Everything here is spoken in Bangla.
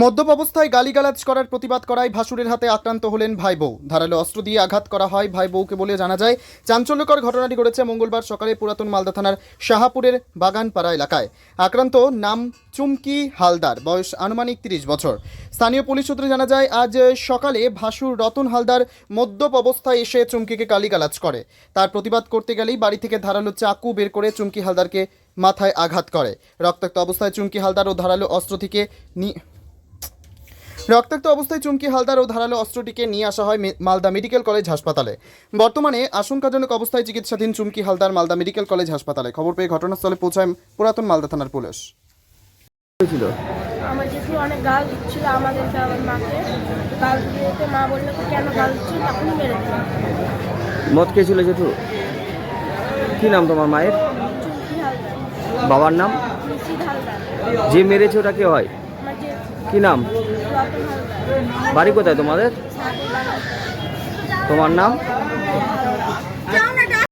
মদ্যপ অবস্থায় গালিগালাজ করার প্রতিবাদ করায় ভাসুরের হাতে আক্রান্ত হলেন ভাই বউ ধারালো অস্ত্র দিয়ে আঘাত করা হয় ভাই বউকে বলে জানা যায়, চাঞ্চল্যকর ঘটনাটি ঘটেছে মঙ্গলবার সকালে পুরাতন মালদা থানার শাহাপুরের বাগানপাড়া এলাকায়। আক্রান্ত নাম চুমকি হালদার, বয়স আনুমানিক তিরিশ বছর। স্থানীয় পুলিশ সূত্রে জানা যায়, আজ সকালে ভাসুর রতন হালদার মদ্যপ অবস্থায় এসে চুমকিকে গালিগালাজ করে। তার প্রতিবাদ করতে গেলেই বাড়ি থেকে ধারালো চাকু বের করে চুমকি হালদারকে মাথায় আঘাত করে। রক্তাক্ত অবস্থায় চুমকি হালদার ও ধারালো অস্ত্র থেকে রক্তাক্ত অবস্থায় চুমকি হালদার ও ধারালো অস্ত্রটিকে নিয়ে আসা হয় মে- মালদা মেডিকেল কলেজ হাসপাতালে। বর্তমানে আশঙ্কাজনক অবস্থায় চিকিৎসাধীন চুমকি হালদার মালদা মেডিকেল কলেজ হাসপাতালে। খবর পেয়ে ঘটনাস্থলে পৌঁছায় পুরাতন মালদা থানার পুলিশ। হয়েছিল? আমার জেঠু অনেক গাল দিচ্ছিল আমাদেরকে আমার মাকে। গাল দিতে মা বলল কেন গাল দিচ্ছিল তখনই মেরে দিল মদ খেয়েছিল জেঠু? কি নাম তোমার মায়ের? বাবার নাম? যে মেরেছে ওটা কে হয়? কি নাম? বাড়ি কোথায় তোমাদের? তোমার নাম?